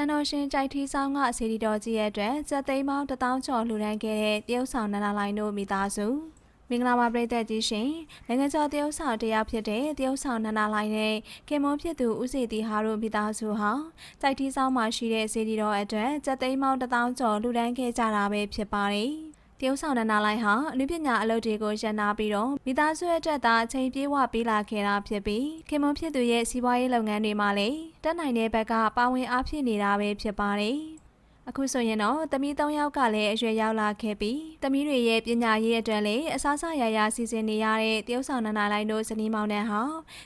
န်တော်ရှင်ကြိုက်ထီးဆောင်ကစီဒီတော်ကြီးရဲ့အတွက်စက်သိန်းပေါင်းတစ်သောင်းကျော်လှူဒန်းခဲ့တဲ့တရုတ်ဆောင်နန္ဒလိုင်းတို့မိသားစုမင်္ဂလာပါပြည်သက်ကြီးရှင်နိုင်ငံကျော်တရုတ်ဆောင်တရားဖြစ်တဲ့တရုတ်ဆောင်နန္ဒလိုင်းနဲ့ခင်မွန်ဖြစ်သူဦးစီတီဟာတို့မိသားစုဟာကြိုက်ထီးဆောင်မှာရှိတဲ့စီဒီတော်အတွက်စက်သိန်းပေါင်းတစ်သောင်းကျော်လှူဒန်းခဲ့ကြတာပဲဖြစ်ပါတယ် တရုတ်ဆောင်နန္ဒလိုင်းဟာအနုပညာအလုပ်တွေကိုရန်နာပြီးတော့မိသားစုရဲ့အတွက်သာအချိန်ပြေးဝပေးလာခဲ့တာဖြစ်ပြီးခင်မွန်ဖြစ်သူရဲ့စီးပွားရေးလုပ်ငန်းတွေမှာလည်းတက်နိုင်တဲ့ဘက်ကပါဝင်အားဖြစ်နေတာပဲဖြစ်ပါတယ်။အခုဆိုရင်တော့သမီး၃ယောက်ကလည်းအရွယ်ရောက်လာခဲ့ပြီးသမီးတွေရဲ့ပညာရေးအတွက်လည်းအစားအစာရရစီစဉ်နေရတဲ့တရုတ်ဆောင်နန္ဒလိုင်းတို့ဇနီးမောင်နှံဟာ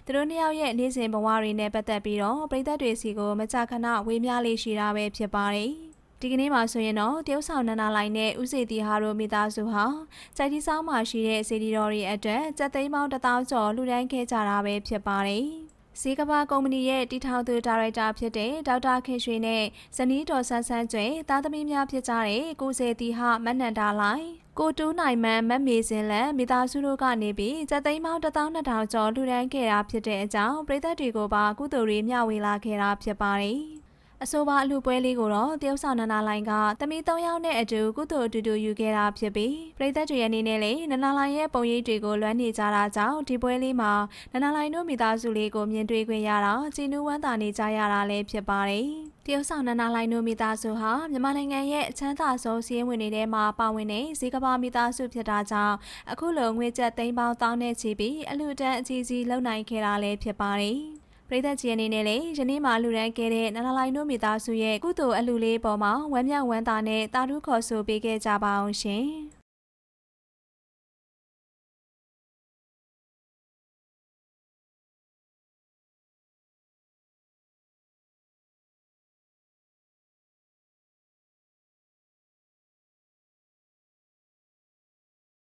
သူတို့နှစ်ယောက်ရဲ့နေ့စဉ်ဘဝတွေနဲ့ပတ်သက်ပြီးတော့ပြည်သက်တွေစီကိုမကြာခဏဝေးများလေးရှိတာပဲဖြစ်ပါတယ်။ ဒီကနေ့မှာဆိုရင်တော့တရုတ်ဆောင်နန္ဒလိုင်းနဲ့ဥစေတီဟာတို့မိသားစုဟာစိုက်တီဆောင်မှာရှိတဲ့စီဒီတော်တွေအတွက်စက်သိန်းပေါင်းတစ်သောင်းကျော်လှူဒန်းခဲ့ကြတာပဲဖြစ်ပါတယ်။စီကဘာကုမ္ပဏီရဲ့တည်ထောင်သူဒါရိုက်တာဖြစ်တဲ့ဒေါက်တာခင်ရွှေနဲ့ဇနီးတော်ဆန်းဆန်းကျွဲသားသမီးများဖြစ်ကြတဲ့ကိုစေတီဟာမနန္တာလိုင်းကိုတူးနိုင်မန်မတ်မေစင်လန်မိသားစုတို့ကနေပြီးစက်သိန်းပေါင်း12000ကျော်လှူဒန်းခဲ့တာဖြစ်တဲ့အကြောင်းပြည်သက်တွေကိုပါကုသိုလ်တွေမျှဝေလာခဲ့တာဖြစ်ပါတယ်။ အဆိုပါအလူပွဲလေးကိုတော့တရုတ်ဆောင်နန္ဒလိုင်းကတမီ၃ယောက်နဲ့အတူကုသိုလ်အတူတူယူခဲ့တာဖြစ်ပြီးပြည်သက်တွေအနေနဲ့လည်းနန္ဒလိုင်းရဲ့ပုံရိပ်တွေကိုလွှမ်းနေကြတာကြောင့်ဒီပွဲလေးမှာနန္ဒလိုင်းတို့မိသားစုလေးကိုမြင်တွေ့ခွင့်ရတာကြည်နူးဝမ်းသာနေကြရတာလည်းဖြစ်ပါတယ်တရုတ်ဆောင်နန္ဒလိုင်းတို့မိသားစုဟာမြန်မာနိုင်ငံရဲ့အချမ်းသာဆုံးစီးရင်ဝင်တွေထဲမှာပါဝင်တဲ့ဇီကဘာမိသားစုဖြစ်တာကြောင့်အခုလိုငွေကျပ်သိန်းပေါင်းတောင်းနဲ့ချီပြီးအလူတန်းအကြီးကြီးလုံနိုင်ခဲ့တာလည်းဖြစ်ပါတယ် ပြည်သက်ကြီးအနေနဲ့လည်းယနေ့မှလူရန်ခဲ့တဲ့နန္ဒလိုင်းတို့မိသားစုရဲ့ကုသိုလ်အလှူလေးပေါ်မှာဝမ်းမြောက်ဝမ်းသာနဲ့တာထုခေါ်ဆိုပေးခဲ့ကြပါအောင်ရှင်။